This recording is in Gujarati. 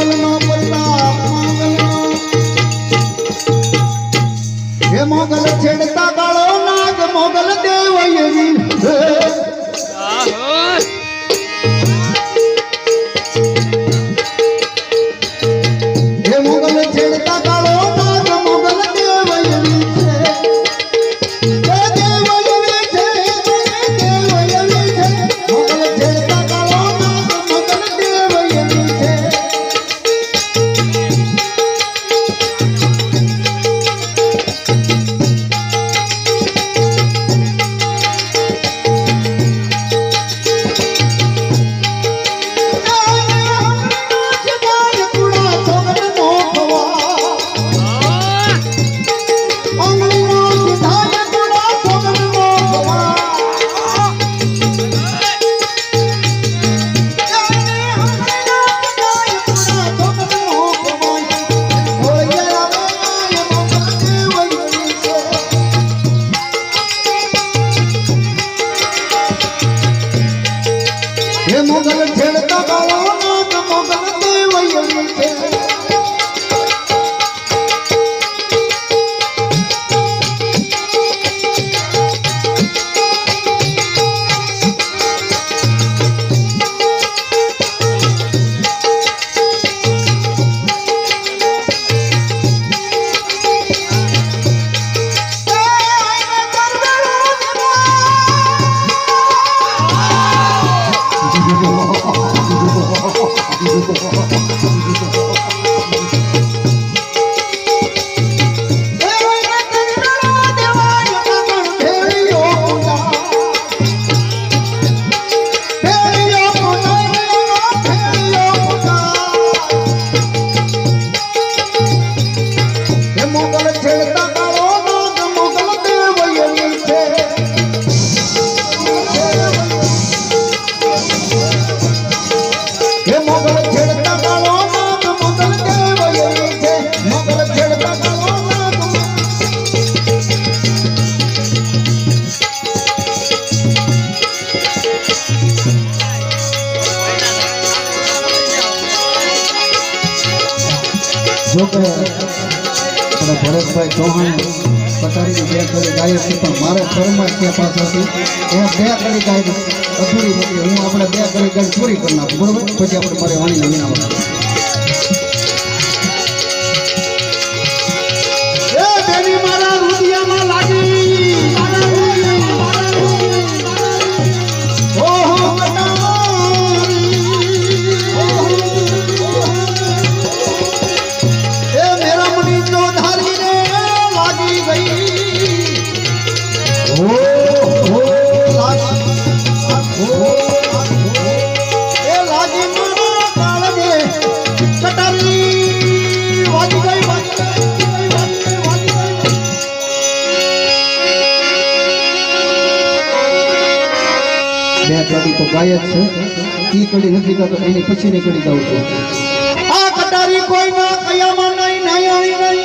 એ મોગલ છેડતા ગાળો નાગ મોગલ દેવ એવી 一直说 જોકે આપણે ભરતભાઈ ચૌહાણ પટારીની બે કડી ગાયક છે, પણ મારે ઘરમાં છે પાસેથી એ બે કડી ગાય અધૂરી હતી હું આપણે બે કડી ગાય પૂરી કરી નાખું, બરોબર? પછી આપણે મારે વાણીને વિનાવવાનું કડી તો ગાય જ છે. એ કડી નથી ગાતો, એની પછીની કડી ગાઉં છું. આ કટારી કોઈ ના કયામાં નહીં નાયણી નહીં.